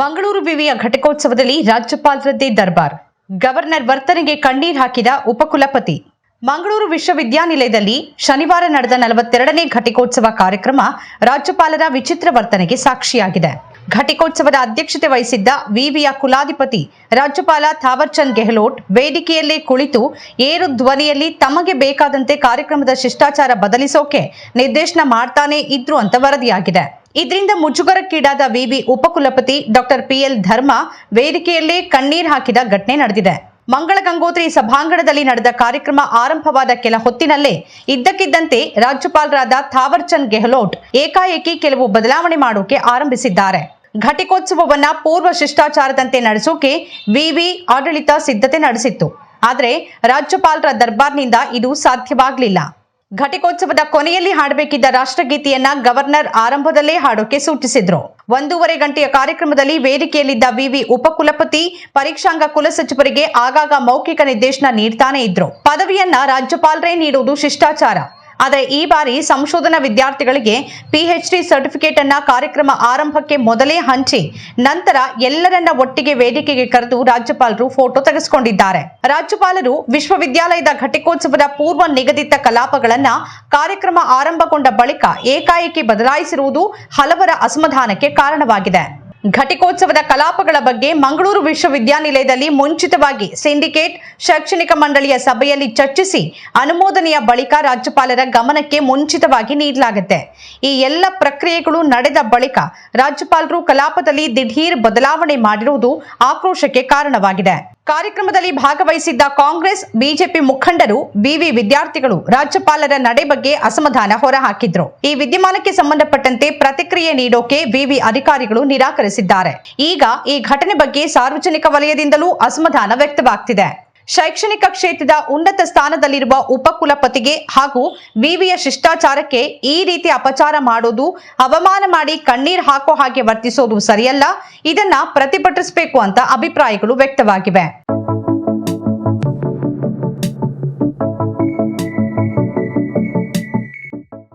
ಮಂಗಳೂರು ವಿವಿಯ ಘಟಿಕೋತ್ಸವದಲ್ಲಿ ರಾಜ್ಯಪಾಲರದ್ದೇ ದರ್ಬಾರ್. ಗವರ್ನರ್ ವರ್ತನೆಗೆ ಕಣ್ಣೀರ್ ಹಾಕಿದ ಉಪಕುಲಪತಿ. ಮಂಗಳೂರು ವಿಶ್ವವಿದ್ಯಾನಿಲಯದಲ್ಲಿ ಶನಿವಾರ ನಡೆದ ನಲವತ್ತೆರಡನೇ ಘಟಿಕೋತ್ಸವ ಕಾರ್ಯಕ್ರಮ ರಾಜ್ಯಪಾಲರ ವಿಚಿತ್ರ ವರ್ತನೆಗೆ ಸಾಕ್ಷಿಯಾಗಿದೆ. ಘಟಿಕೋತ್ಸವದ ಅಧ್ಯಕ್ಷತೆ ವಹಿಸಿದ್ದ ವಿವಿಯ ಕುಲಾಧಿಪತಿ ರಾಜ್ಯಪಾಲ ಥಾವರ್ಚಂದ್ ಗೆಹ್ಲೋಟ್ ವೇದಿಕೆಯಲ್ಲೇ ಕುಳಿತು ಏರು ಧ್ವನಿಯಲ್ಲಿ ತಮಗೆ ಬೇಕಾದಂತೆ ಕಾರ್ಯಕ್ರಮದ ಶಿಷ್ಟಾಚಾರ ಬದಲಿಸೋಕೆ ನಿರ್ದೇಶನ ಮಾಡ್ತಾನೆ ಇದ್ರು ಅಂತ ವರದಿಯಾಗಿದೆ. ಇದರಿಂದ ಮುಜುಗರಕ್ಕೀಡಾದ ವಿವಿ ಉಪಕುಲಪತಿ ಡಾಕ್ಟರ್ ಪಿಎಲ್ ಧರ್ಮ ವೇದಿಕೆಯಲ್ಲೇ ಕಣ್ಣೀರ್ ಹಾಕಿದ ಘಟನೆ ನಡೆದಿದೆ. ಮಂಗಳ ಗಂಗೋತ್ರಿ ಸಭಾಂಗಣದಲ್ಲಿ ನಡೆದ ಕಾರ್ಯಕ್ರಮ ಆರಂಭವಾದ ಕೆಲ ಹೊತ್ತಿನಲ್ಲೇ ಇದ್ದಕ್ಕಿದ್ದಂತೆ ರಾಜ್ಯಪಾಲರಾದ ಥಾವರ್ಚಂದ್ ಗೆಹ್ಲೋಟ್ ಏಕಾಏಕಿ ಕೆಲವು ಬದಲಾವಣೆ ಮಾಡೋಕೆ ಆರಂಭಿಸಿದ್ದಾರೆ. ಘಟಿಕೋತ್ಸವವನ್ನ ಪೂರ್ವ ಶಿಷ್ಟಾಚಾರದಂತೆ ನಡೆಸೋಕೆ ವಿವಿ ಆಡಳಿತ ಸಿದ್ಧತೆ ನಡೆಸಿತ್ತು. ಆದರೆ ರಾಜ್ಯಪಾಲರ ದರ್ಬಾರ್ನಿಂದ ಇದು ಸಾಧ್ಯವಾಗಲಿಲ್ಲ. ಘಟಿಕೋತ್ಸವದ ಕೊನೆಯಲ್ಲಿ ಹಾಡಬೇಕಿದ್ದ ರಾಷ್ಟ್ರಗೀತೆಯನ್ನ ಗವರ್ನರ್ ಆರಂಭದಲ್ಲೇ ಹಾಡೋಕೆ ಸೂಚಿಸಿದ್ರು. ಒಂದೂವರೆ ಗಂಟೆಯ ಕಾರ್ಯಕ್ರಮದಲ್ಲಿ ವೇದಿಕೆಯಲ್ಲಿದ್ದ ವಿವಿ ಉಪಕುಲಪತಿ, ಪರೀಕ್ಷಾಂಗ ಕುಲಸಚಿವರಿಗೆ ಆಗಾಗ ಮೌಖಿಕ ನಿರ್ದೇಶನ ನೀಡ್ತಾನೆ ಇದ್ರು. ಪದವಿಯನ್ನ ರಾಜ್ಯಪಾಲರೇ ನೀಡುವುದು ಶಿಷ್ಟಾಚಾರ. ಆದರೆ ಈ ಬಾರಿ ಸಂಶೋಧನಾ ವಿದ್ಯಾರ್ಥಿಗಳಿಗೆ ಪಿಎಚ್ಡಿ ಸರ್ಟಿಫಿಕೇಟ್ ಅನ್ನ ಕಾರ್ಯಕ್ರಮ ಆರಂಭಕ್ಕೆ ಮೊದಲೇ ಹಂಚಿ ನಂತರ ಎಲ್ಲರನ್ನ ಒಟ್ಟಿಗೆ ವೇದಿಕೆಗೆ ಕರೆದು ರಾಜ್ಯಪಾಲರು ಫೋಟೋ ತೆಗೆಸಿಕೊಂಡಿದ್ದಾರೆ. ರಾಜ್ಯಪಾಲರು ವಿಶ್ವವಿದ್ಯಾಲಯದ ಘಟಿಕೋತ್ಸವದ ಪೂರ್ವ ನಿಗದಿತ ಕಲಾಪಗಳನ್ನ ಕಾರ್ಯಕ್ರಮ ಆರಂಭಗೊಂಡ ಬಳಿಕ ಏಕಾಏಕಿ ಬದಲಾಯಿಸಿರುವುದು ಹಲವರ ಅಸಮಾಧಾನಕ್ಕೆ ಕಾರಣವಾಗಿದೆ. ಘಟಿಕೋತ್ಸವದ ಕಲಾಪಗಳ ಬಗ್ಗೆ ಮಂಗಳೂರು ವಿಶ್ವವಿದ್ಯಾನಿಲಯದಲ್ಲಿ ಮುಂಚಿತವಾಗಿ ಸಿಂಡಿಕೇಟ್ ಶೈಕ್ಷಣಿಕ ಮಂಡಳಿಯ ಸಭೆಯಲ್ಲಿ ಚರ್ಚಿಸಿ ಅನುಮೋದನೆಯ ಬಳಿಕ ರಾಜ್ಯಪಾಲರ ಗಮನಕ್ಕೆ ಮುಂಚಿತವಾಗಿ ನೀಡಲಾಗುತ್ತೆ. ಈ ಎಲ್ಲ ಪ್ರಕ್ರಿಯೆಗಳು ನಡೆದ ಬಳಿಕ ರಾಜ್ಯಪಾಲರು ಕಲಾಪದಲ್ಲಿ ದಿಢೀರ್ ಬದಲಾವಣೆ ಮಾಡಿರುವುದು ಆಕ್ರೋಶಕ್ಕೆ ಕಾರಣವಾಗಿದೆ. ಕಾರ್ಯಕ್ರಮದಲ್ಲಿ ಭಾಗವಹಿಸಿದ್ದ ಕಾಂಗ್ರೆಸ್, ಬಿಜೆಪಿ ಮುಖಂಡರು, ಬಿವಿ ವಿದ್ಯಾರ್ಥಿಗಳು, ರಾಜ್ಯಪಾಲರ ನಡೆ ಬಗ್ಗೆ ಅಸಮಾಧಾನ ಹೊರಹಾಕಿದ್ರು. ಈ ವಿದ್ಯಮಾನಕ್ಕೆ ಸಂಬಂಧಪಟ್ಟಂತೆ ಪ್ರತಿಕ್ರಿಯೆ ನೀಡೋಕೆ ವಿವಿ ಅಧಿಕಾರಿಗಳು ನಿರಾಕರಿಸಿದ್ದಾರೆ. ಈಗ ಈ ಘಟನೆ ಬಗ್ಗೆ ಸಾರ್ವಜನಿಕ ವಲಯದಿಂದಲೂ ಅಸಮಾಧಾನ ವ್ಯಕ್ತವಾಗ್ತಿದೆ. ಶೈಕ್ಷಣಿಕ ಕ್ಷೇತ್ರದ ಉನ್ನತ ಸ್ಥಾನದಲ್ಲಿರುವ ಉಪಕುಲಪತಿಗೆ ಹಾಗೂ ವಿವಿಯ ಶಿಷ್ಟಾಚಾರಕ್ಕೆ ಈ ರೀತಿ ಅಪಚಾರ ಮಾಡೋದು, ಅವಮಾನ ಮಾಡಿ ಕಣ್ಣೀರ್ ಹಾಕೋ ಹಾಗೆ ವರ್ತಿಸೋದು ಸರಿಯಲ್ಲ. ಇದನ್ನ ಪ್ರತಿಭಟಿಸಬೇಕು ಅಂತ ಅಭಿಪ್ರಾಯಗಳು ವ್ಯಕ್ತವಾಗಿವೆ.